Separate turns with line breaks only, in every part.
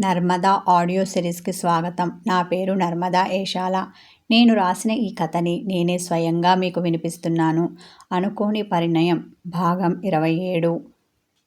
Narmada audio సిరీస్కి స్వాగతం. నా పేరు నర్మదా ఏషాల. నేను రాసిన ఈ కథని నేనే స్వయంగా మీకు వినిపిస్తున్నాను. అనుకోని పరిణయం. భాగం ఇరవై ఏడు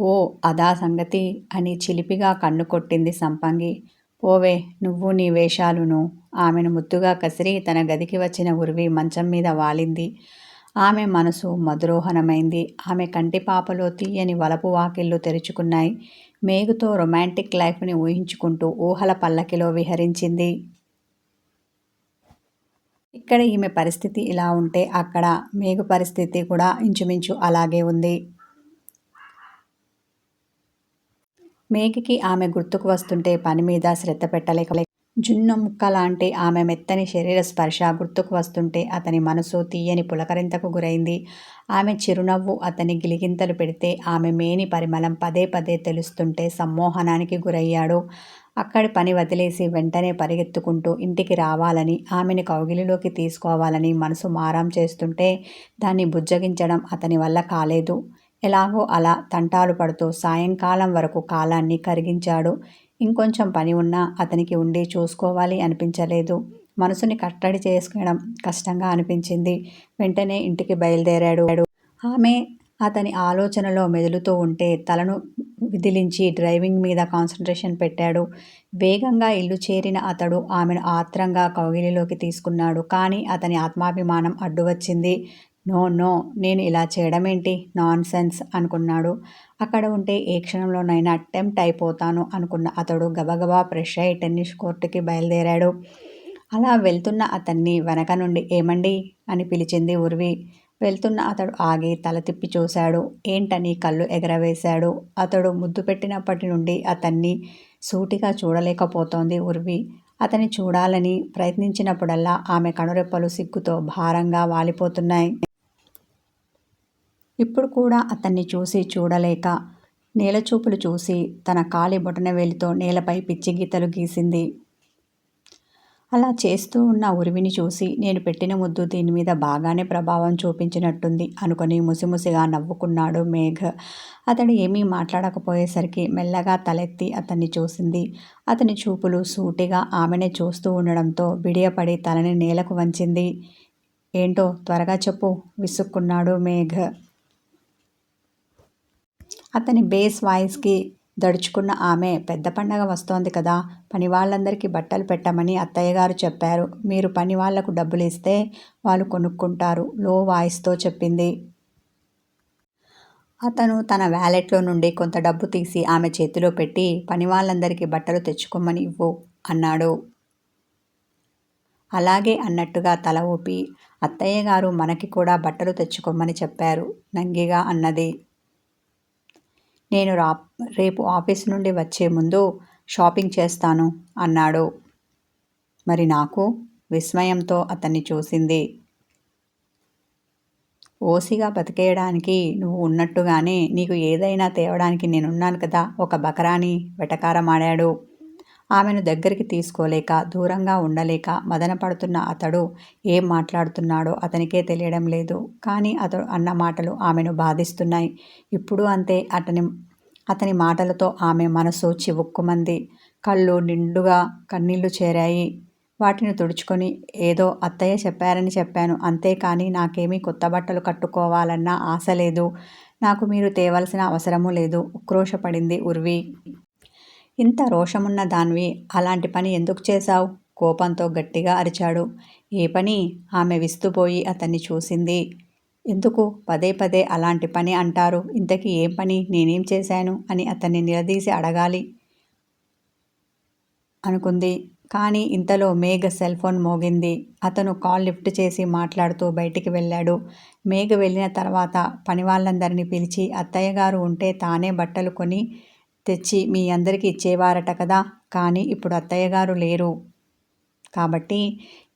ఓ అదా సంగతి అని చిలిపిగా కన్ను కొట్టింది సంపంగి. పోవే నువ్వు నీ వేషాలును. ఆమెను ముద్దుగా కసిరి తన గదికి వచ్చిన ఉరివి మంచం మీద వాలింది. ఆమె మనసు మధురోహణమైంది. ఆమె కంటిపాపలో తీయని వలపు వాకిళ్ళు తెరుచుకున్నాయి. మేఘుతో రొమాంటిక్ లైఫ్ని ఊహించుకుంటూ ఊహల పల్లకిలో విహరించింది. ఇక్కడ ఈమె పరిస్థితి ఇలా ఉంటే అక్కడ మేఘు పరిస్థితి కూడా ఇంచుమించు అలాగే ఉంది. మేఘకి ఆమె గుర్తుకు వస్తుంటే పని మీద శ్రద్ధ పెట్టలేక జున్ను ముక్క లాంటి ఆమె మెత్తని శరీర స్పర్శ గుర్తుకు వస్తుంటే అతని మనసు తీయని పులకరింతకు గురైంది. ఆమె చిరునవ్వు అతని గిలిగింతలు పెడితే ఆమె మేని పరిమళం పదే పదే తెలుస్తుంటే సమ్మోహనానికి గురయ్యాడు. అక్కడి పని వదిలేసి వెంటనే పరిగెత్తుకుంటూ ఇంటికి రావాలని ఆమెను కౌగిలిలోకి తీసుకోవాలని మనసు మారం చేస్తుంటే దాన్ని బుజ్జగించడం అతని వల్ల కాలేదు. ఎలాగో అలా తంటాలు పడుతూ సాయంకాలం వరకు కాలాన్ని కరిగించాడు. ఇంకొంచెం పని ఉన్నా అతనికి ఉండి చూసుకోవాలి అనిపించలేదు. మనసుని కట్టడి చేసుకోవడం కష్టంగా అనిపించింది. వెంటనే ఇంటికి బయలుదేరాడు. ఆమె అతని ఆలోచనలో మెదులుతూ ఉంటే తలను విదిలించి డ్రైవింగ్ మీద కాన్సన్ట్రేషన్ పెట్టాడు. వేగంగా ఇల్లు చేరిన అతడు ఆమెను ఆత్రంగా కౌగిలిలోకి తీసుకున్నాడు. కానీ అతని ఆత్మాభిమానం అడ్డు వచ్చింది నో నో నేను ఇలా చేయడం ఏంటి? నాన్ సెన్స్ అనుకున్నాడు. అక్కడ ఉంటే ఏ క్షణంలోనైనా అటెంప్ట్ అయిపోతాను అనుకున్న అతడు గబగబా ఫ్రెష్ అయి టెన్నిస్ కోర్టుకి బయలుదేరాడు. అలా వెళ్తున్న అతన్ని వెనక నుండి ఏమండి? అని పిలిచింది ఉర్వి. వెళ్తున్న అతడు ఆగి తల తిప్పి చూశాడు. ఏంటని కళ్ళు ఎగరవేశాడు? అతడు ముద్దు పెట్టినప్పటి నుండి అతన్ని సూటిగా చూడలేకపోతోంది ఉర్వి. అతని చూడాలని ప్రయత్నించినప్పుడల్లా ఆమె కనురెప్పలు సిగ్గుతో భారంగా వాలిపోతున్నాయి. ఇప్పుడు కూడా అతన్ని చూసి చూడలేక నేలచూపులు చూసి తన కాలి బొటనవేలితో నేలపై పిచ్చి గీతలు గీసింది. అలా చేస్తూ ఉన్న ఉరివిని చూసి నేను పెట్టిన ముద్దు దీని మీద బాగానే ప్రభావం చూపించినట్టుంది అనుకుని ముసిముసిగా నవ్వుకున్నాడు మేఘ్. అతడు ఏమీ మాట్లాడకపోయేసరికి మెల్లగా తలెత్తి అతన్ని చూసింది. అతని చూపులు సూటిగా ఆమెనే చూస్తూ ఉండడంతో బిడియపడి తలని నేలకు వంచింది. ఏంటో త్వరగా చెప్పు విసుక్కున్నాడు మేఘ్. అతని బేస్ వాయిస్కి దడుచుకున్న ఆమె పెద్ద పండగ వస్తోంది కదా పని వాళ్ళందరికీ బట్టలు పెట్టమని అత్తయ్య గారు చెప్పారు. మీరు పని వాళ్ళకు డబ్బులు ఇస్తే వాళ్ళు కొనుక్కుంటారు లో వాయిస్తో చెప్పింది. అతను తన వ్యాలెట్లో నుండి కొంత డబ్బు తీసి ఆమె చేతిలో పెట్టి పని వాళ్ళందరికీ బట్టలు తెచ్చుకోమని ఇవ్వు అన్నాడు. అలాగే అన్నట్టుగా తల ఊపి అత్తయ్య గారు మనకి కూడా బట్టలు తెచ్చుకోమని చెప్పారు నంగిగా అన్నది. నేను రా రేపు ఆఫీస్ నుండి వచ్చే ముందు షాపింగ్ చేస్తాను అన్నాడు. మరి నాకు విస్మయంతో అతన్ని చూసింది. ఓసిగా బతికేయడానికి నువ్వు ఉన్నట్టుగానే నీకు ఏదైనా తేవడానికి నేనున్నాను కదా ఒక బకరాని వెటకారమాడాడు ఆమెను దగ్గరికి తీసుకోలేక దూరంగా ఉండలేక మదన పడుతున్న అతడు ఏం మాట్లాడుతున్నాడో అతనికే తెలియడం లేదు. కానీ అతడు అన్న మాటలు ఆమెను బాధిస్తున్నాయి. ఇప్పుడు అంతే అతని అతని మాటలతో ఆమె మనసు చివుక్కుమంది. కళ్ళు నిండుగా కన్నీళ్ళు చేరాయి. వాటిని తుడుచుకొని ఏదో అత్తయ్య చెప్పారని చెప్పాను. అంతేకాని నాకేమీ కొత్త బట్టలు కట్టుకోవాలన్న ఆశ లేదు. నాకు మీరు తేవలసిన అవసరము లేదు. ఉక్రోషపడింది ఉర్వి. ఇంత రోషమున్న దాన్వి అలాంటి పని ఎందుకు చేశావు? కోపంతో గట్టిగా అరిచాడు. ఏ పని? ఆమె విస్తుపోయి అతన్ని చూసింది. ఎందుకు? పదే పదే అలాంటి పని అంటారు. ఇంతకీ ఏం పని? నేనేం చేశాను? అని అతన్ని నిలదీసి అడగాలి అనుకుంది. కానీ ఇంతలో మేఘ సెల్ ఫోన్ మోగింది. అతను కాల్ లిఫ్ట్ చేసి మాట్లాడుతూ బయటికి వెళ్ళాడు. మేఘ వెళ్ళిన తర్వాత పని వాళ్ళందరినీ పిలిచి అత్తయ్య గారు ఉంటే తానే బట్టలు కొని తెచ్చి మీ అందరికీ ఇచ్చేవారట కదా. కానీ ఇప్పుడు అత్తయ్య గారు లేరు. కాబట్టి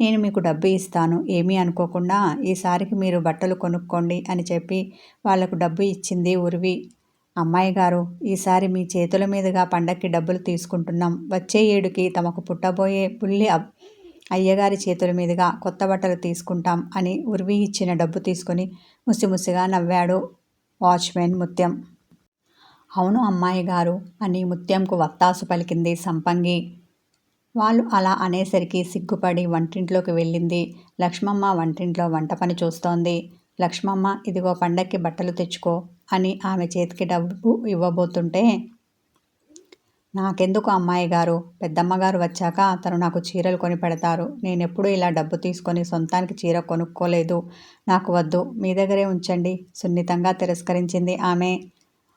నేను మీకు డబ్బు ఇస్తాను. ఏమీ అనుకోకుండా ఈసారికి మీరు బట్టలు కొనుక్కోండి అని చెప్పి వాళ్ళకు డబ్బు ఇచ్చింది ఉరివి. అమ్మాయి గారు ఈసారి మీ చేతుల మీదుగా పండక్కి డబ్బులు తీసుకుంటున్నాం. వచ్చే ఏడుకి తమకు పుట్టబోయే పుల్లి అయ్యగారి చేతుల మీదుగా కొత్త బట్టలు తీసుకుంటాం అని ఉరివి ఇచ్చిన డబ్బు తీసుకొని ముసిముసిగా నవ్వాడు వాచ్మెన్ ముత్యం. అవును అమ్మాయి గారు అని ముత్యంకు వత్తాసు పలికింది సంపంగి. వాళ్ళు అలా అనేసరికి సిగ్గుపడి వంటింట్లోకి వెళ్ళింది. లక్ష్మమ్మ వంటింట్లో వంట పని చూస్తోంది. లక్ష్మమ్మ ఇదిగో పండక్కి బట్టలు తెచ్చుకో అని ఆమె చేతికి డబ్బు ఇవ్వబోతుంటే నాకెందుకు అమ్మాయి గారు? పెద్దమ్మగారు వచ్చాక తను నాకు చీరలు కొని పెడతారు. నేనెప్పుడు ఇలా డబ్బు తీసుకొని సొంతానికి చీర కొనుక్కోలేదు. నాకు వద్దు. మీ దగ్గరే ఉంచండి. సున్నితంగా తిరస్కరించింది ఆమె.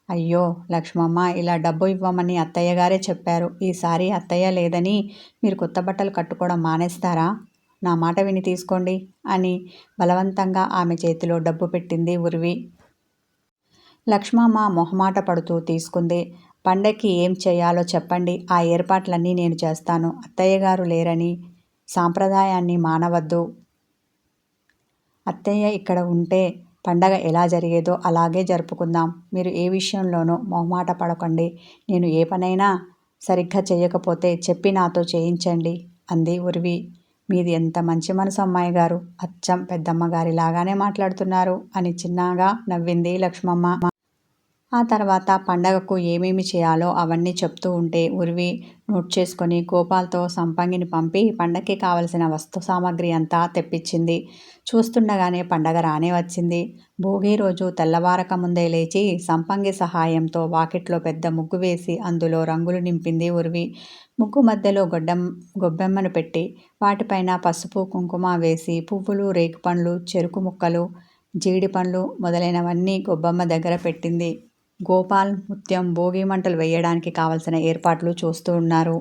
అయ్యో లక్ష్మమ్మ ఇలా డబ్బు ఇవ్వమని అత్తయ్య గారే చెప్పారు. ఈసారి అత్తయ్య లేదని మీరు కొత్త బట్టలు కట్టుకోవడం మానేస్తారా? నా మాట విని తీసుకోండి అని బలవంతంగా ఆమె చేతిలో డబ్బు పెట్టింది ఉరివి. లక్ష్మమ్మ మొహమాట పడుతూ తీసుకుంది. పండక్కి ఏం చేయాలో చెప్పండి. ఆ ఏర్పాట్లన్నీ నేను చేస్తాను. అత్తయ్య గారు లేరని సాంప్రదాయాన్ని మానవద్దు. అత్తయ్య ఇక్కడ ఉంటే పండగ ఎలా జరిగేదో అలాగే జరుపుకుందాం. మీరు ఏ విషయంలోనూ మొహమాట పడకండి. నేను ఏ పనైనా సరిగ్గా చేయకపోతే చెప్పి నాతో చేయించండి అంది ఉరివి. మీది ఎంత మంచి మనసు అమ్మాయి గారు. అచ్చం పెద్దమ్మ గారి లాగానే మాట్లాడుతున్నారు అని చిన్నగా నవ్వింది లక్ష్మమ్మ. ఆ తర్వాత పండగకు ఏమేమి చేయాలో అవన్నీ చెప్తూ ఉంటే ఉరివి నోట్ చేసుకొని గోపాల్తో సంపంగిని పంపి పండగకి కావలసిన వస్తు సామాగ్రి అంతా తెప్పించింది. చూస్తుండగానే పండగ రానే వచ్చింది. భోగి రోజు తెల్లవారక ముందే లేచి సంపంగి సహాయంతో వాకిట్లో పెద్ద ముగ్గు వేసి అందులో రంగులు నింపింది ఉరివి. ముగ్గు మధ్యలో గొడ్డం గొబ్బెమ్మను పెట్టి వాటిపైన పసుపు కుంకుమ వేసి పువ్వులు రేగుపండ్లు చెరుకు ముక్కలు జీడి పండ్లు మొదలైనవన్నీ గొబ్బమ్మ దగ్గర పెట్టింది. గోపాల్ ముత్యం భోగి మంటలు వేయడానికి కావలసిన ఏర్పాట్లు చూస్తూ ఉన్నారు.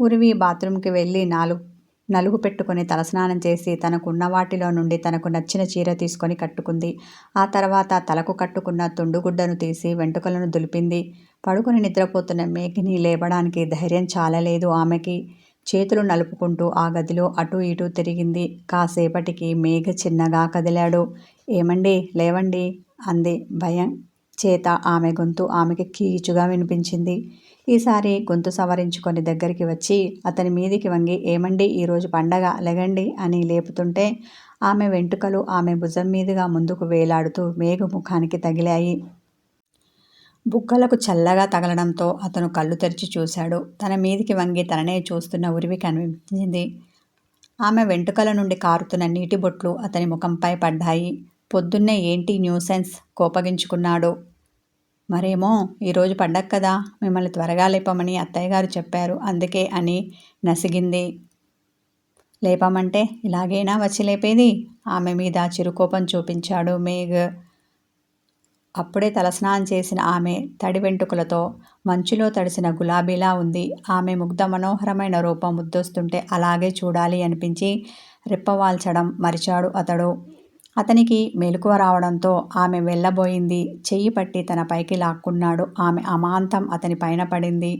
ఉరివి బాత్రూంకి వెళ్ళి నాలుగు నలుగు పెట్టుకుని తలస్నానం చేసి తనకున్న వాటిలో నుండి తనకు నచ్చిన చీర తీసుకొని కట్టుకుంది. ఆ తర్వాత తలకు కట్టుకున్న తుండుగుడ్డను తీసి వెంటుకలను దులిపింది. పడుకుని నిద్రపోతున్న మేఘిని లేవడానికి ధైర్యం చాలలేదు ఆమెకి. చేతులు నలుపుకుంటూ ఆ గదిలో అటు ఇటు తిరిగింది. కాసేపటికి మేఘ చిన్నగా కదిలాడు. ఏమండి? లేవండి? అంది భయం చేత ఆమె గొంతు ఆమెకి కీచుగా వినిపించింది. ఈసారి గొంతు సవరించుకొని దగ్గరికి వచ్చి అతని మీదికి వంగి ఏమండి ఈరోజు పండగ లెగండి అని లేపుతుంటే ఆమె వెంట్రుకలు ఆమె భుజం మీదుగా ముందుకు వేలాడుతూ మేఘ ముఖానికి తగిలాయి. బుగ్గలకు చల్లగా తగలడంతో అతను కళ్ళు తెరిచి చూశాడు. తన మీదికి వంగి తననే చూస్తున్న ఉరివి కనిపించింది. ఆమె వెంట్రుకల నుండి కారుతున్న నీటి బొట్లు అతని ముఖంపై పడ్డాయి. పొద్దున్నే ఏంటి న్యూసెన్స్? కోపగించుకున్నాడు. మరేమో ఈరోజు పండగ కదా మిమ్మల్ని త్వరగా లేపమని అత్తయ్య గారు చెప్పారు. అందుకే అని నసిగింది. లేపమంటే ఇలాగైనా వచ్చి లేపేది? ఆమె మీద చిరుకోపం చూపించాడు మేఘ్. అప్పుడే తలస్నానం చేసిన ఆమె తడి వెంట్రుకలతో మంచులో తడిసిన గులాబీలా ఉంది. ఆమె ముగ్ధ మనోహరమైన రూపం ముద్దొస్తుంటే అలాగే చూడాలి అనిపించి రెప్పవాల్చడం మరిచాడు అతడు. అతనికి మెలకువ రావడంతో ఆమె వెళ్ళబోయింది. చెయ్యి పట్టి తన పైకి లాక్కున్నాడు. ఆమె అమాంతం అతని పైన పడింది.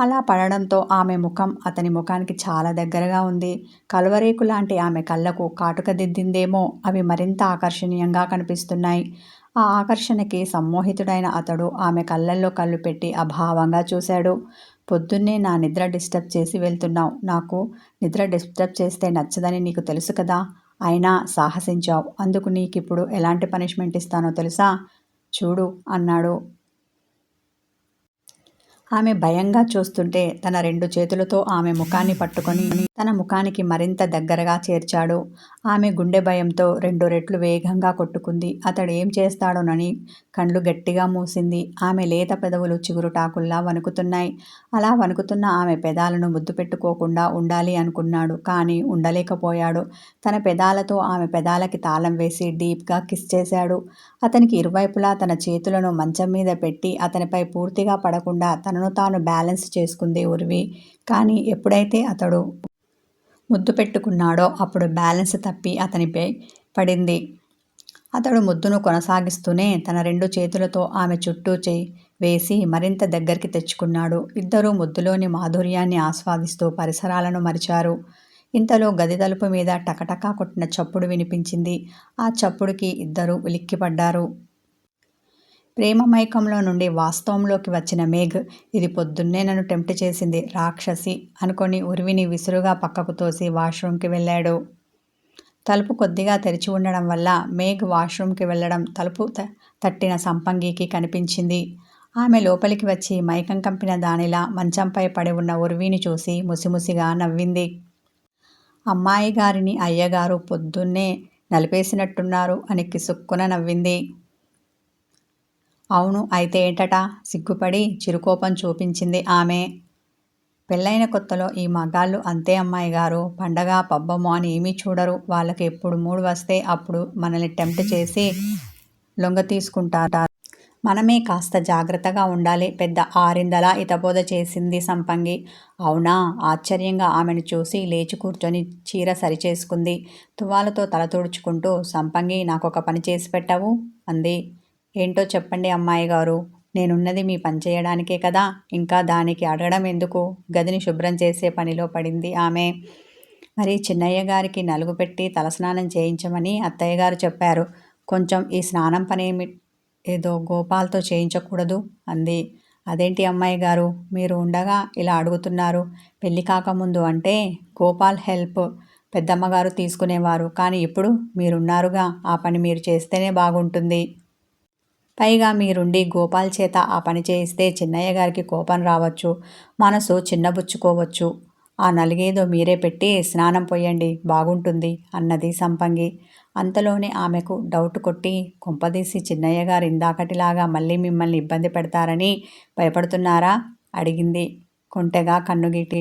అలా పడడంతో ఆమె ముఖం అతని ముఖానికి చాలా దగ్గరగా ఉంది. కలువరేకు లాంటి ఆమె కళ్ళకు కాటుక దిద్దిందేమో అవి మరింత ఆకర్షణీయంగా కనిపిస్తున్నాయి. ఆ ఆకర్షణకి సమ్మోహితుడైన అతడు ఆమె కళ్ళల్లో కళ్ళు పెట్టి అభావంగా చూశాడు. పొద్దున్నే నా నిద్ర డిస్టర్బ్ చేసి వెళ్తున్నావు. నాకు నిద్ర డిస్టర్బ్ చేస్తే నచ్చదని నీకు తెలుసు కదా. అయినా సాహసించావు. అందుకు నీకిప్పుడు ఎలాంటి పనిష్మెంట్ ఇస్తానో తెలుసా? చూడు అన్నాడు ఆమె భయంగా చూస్తుంటే తన రెండు చేతులతో ఆమె ముఖాన్ని పట్టుకొని తన ముఖానికి మరింత దగ్గరగా చేర్చాడు. ఆమె గుండె భయంతో రెండు రెట్లు వేగంగా కొట్టుకుంది. అతడు ఏం చేస్తాడోనని కండ్లు గట్టిగా మూసింది. ఆమె లేత పెదవులు చిగురుటాకుల్లా వణుకుతున్నాయి. అలా వణుకుతున్న ఆమె పెదాలను ముద్దు పెట్టుకోకుండా ఉండాలి అనుకున్నాడు కానీ ఉండలేకపోయాడు. తన పెదాలతో ఆమె పెదాలకి తాళం వేసి డీప్గా కిస్ చేశాడు. అతనికి ఇరువైపులా తన చేతులను మంచం మీద పెట్టి అతనిపై పూర్తిగా పడకుండా తనను తాను బ్యాలెన్స్ చేసుకుంది ఉరివి. కానీ ఎప్పుడైతే అతడు ముద్దు పెట్టుకున్నాడో అప్పుడు బ్యాలెన్స్ తప్పి అతనిపై పడింది. అతడు ముద్దును కొనసాగిస్తూనే తన రెండు చేతులతో ఆమె చుట్టూ చేయి వేసి మరింత దగ్గరికి తెచ్చుకున్నాడు. ఇద్దరూ ముద్దులోని మాధుర్యాన్ని ఆస్వాదిస్తూ పరిసరాలను మరిచారు. ఇంతలో గది తలుపు మీద టకటకా కొట్టిన చప్పుడు వినిపించింది. ఆ చప్పుడుకి ఇద్దరూ ఉలిక్కిపడ్డారు. ప్రేమమైకంలో నుండి వాస్తవంలోకి వచ్చిన మేఘ్ ఇది పొద్దున్నే నన్ను టెంప్ట్ చేసింది. రాక్షసి అనుకొని ఉరివిని విసురుగా పక్కకు తోసి వాష్రూమ్కి వెళ్ళాడు. తలుపు కొద్దిగా తెరిచి ఉండడం వల్ల మేఘ్ వాష్రూమ్కి వెళ్ళడం తలుపు తట్టిన సంపంగికి కనిపించింది. ఆమె లోపలికి వచ్చి మైకం కంపిన దానిలా మంచంపై పడి ఉన్న ఉర్వీని చూసి ముసిముసిగా నవ్వింది. అమ్మాయి గారిని అయ్యగారు పొద్దున్నే నలిపేసినట్టున్నారు అని కిసుక్కున నవ్వింది. అవును అయితే ఏంటట? సిగ్గుపడి చిరుకోపం చూపించింది ఆమె. పెళ్ళైన కొత్తలో ఈ మగాళ్ళు అంతే అమ్మాయి గారు. పండగ పబ్బము అని ఏమీ చూడరు. వాళ్ళకి ఎప్పుడు మూడు వస్తే అప్పుడు మనల్ని టెంప్ట్ చేసి లొంగ తీసుకుంటారు. మనమే కాస్త జాగ్రత్తగా ఉండాలి. పెద్ద ఆరిందలా ఇతబోధ చేసింది సంపంగి. అవునా? ఆశ్చర్యంగా ఆమెను చూసి లేచి కూర్చొని చీర సరిచేసుకుంది. తువాలతో తల తుడుచుకుంటూ సంపంగి నాకొక పని చేసి పెట్టవు? అంది. ఏంటో చెప్పండి అమ్మాయి గారు. నేనున్నది మీ పని చేయడానికే కదా. ఇంకా దానికి అడగడం ఎందుకు? గదిని శుభ్రం చేసే పనిలో పడింది ఆమె. మరి చిన్నయ్య గారికి నలుగు పెట్టి తలస్నానం చేయించమని అత్తయ్య గారు చెప్పారు. కొంచెం ఈ స్నానం పని ఏదో గోపాల్తో చేయించకూడదు అంది. అదేంటి అమ్మాయి గారు? మీరు ఉండగా ఇలా అడుగుతున్నారు. పెళ్ళి కాకముందు అంటే గోపాల్ హెల్ప్ పెద్దమ్మగారు తీసుకునేవారు. కానీ ఇప్పుడు మీరున్నారుగా. ఆ పని మీరు చేస్తేనే బాగుంటుంది. పైగా మీరుండి గోపాల్ చేత ఆ పని చేయిస్తే చిన్నయ్య గారికి కోపం రావచ్చు మనసు చిన్నబుచ్చుకోవచ్చు. ఆ నలిగేదో మీరే పెట్టి స్నానం పోయండి బాగుంటుంది అన్నది సంపంగి. అంతలోనే ఆమెకు డౌట్ కొట్టి కుంపదీసి చిన్నయ్య గారు ఇందాకటిలాగా మళ్ళీ మిమ్మల్ని ఇబ్బంది పెడతారని భయపడుతున్నారా? అడిగింది కొంటెగా కన్నుగిటి.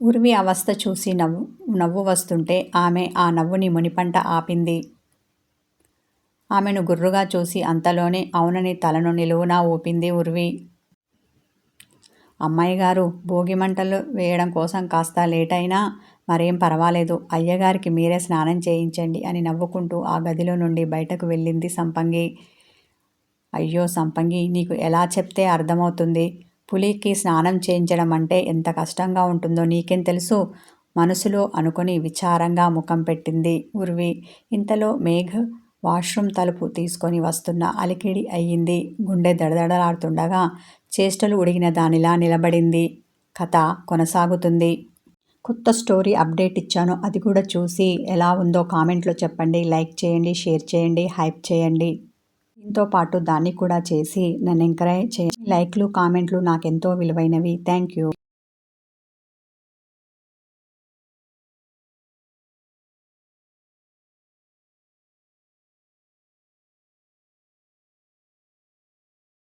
ఉరివి అవస్థ చూసి నవ్వు నవ్వు వస్తుంటే ఆమె ఆ నవ్వుని మునిపంట ఆపింది. ఆమెను గుర్రుగా చూసి అంతలోనే అవునని తలను నిలువునా ఊపింది ఉర్వి. అమ్మాయి గారు భోగి మంటలు వేయడం కోసం కాస్త లేట్ అయినా మరేం పర్వాలేదు. అయ్యగారికి మీరే స్నానం చేయించండి అని నవ్వుకుంటూ ఆ గదిలో నుండి బయటకు వెళ్ళింది సంపంగి. అయ్యో సంపంగి నీకు ఎలా చెప్తే అర్థమవుతుంది? పులికి స్నానం చేయించడం అంటే ఎంత కష్టంగా ఉంటుందో నీకేం తెలుసు మనసులో అనుకుని విచారంగా ముఖం పెట్టింది ఉర్వి. ఇంతలో మేఘ్ వాష్రూమ్ తలుపు తీసుకొని వస్తున్న అలికిడి అయ్యింది. గుండె దడదడలాడుతుండగా చేష్టలు ఉడిగిన దానిలా నిలబడింది. కథ కొనసాగుతుంది. కొత్త స్టోరీ అప్డేట్ ఇచ్చాను. అది కూడా చూసి ఎలా ఉందో కామెంట్లో చెప్పండి. లైక్ చేయండి షేర్ చేయండి హైప్ చేయండి. దీంతో పాటు దాన్ని కూడా చేసి నన్ను ఎంకరేజ్ చేయండి. లైక్లు కామెంట్లు నాకెంతో విలువైనవి. Thank you.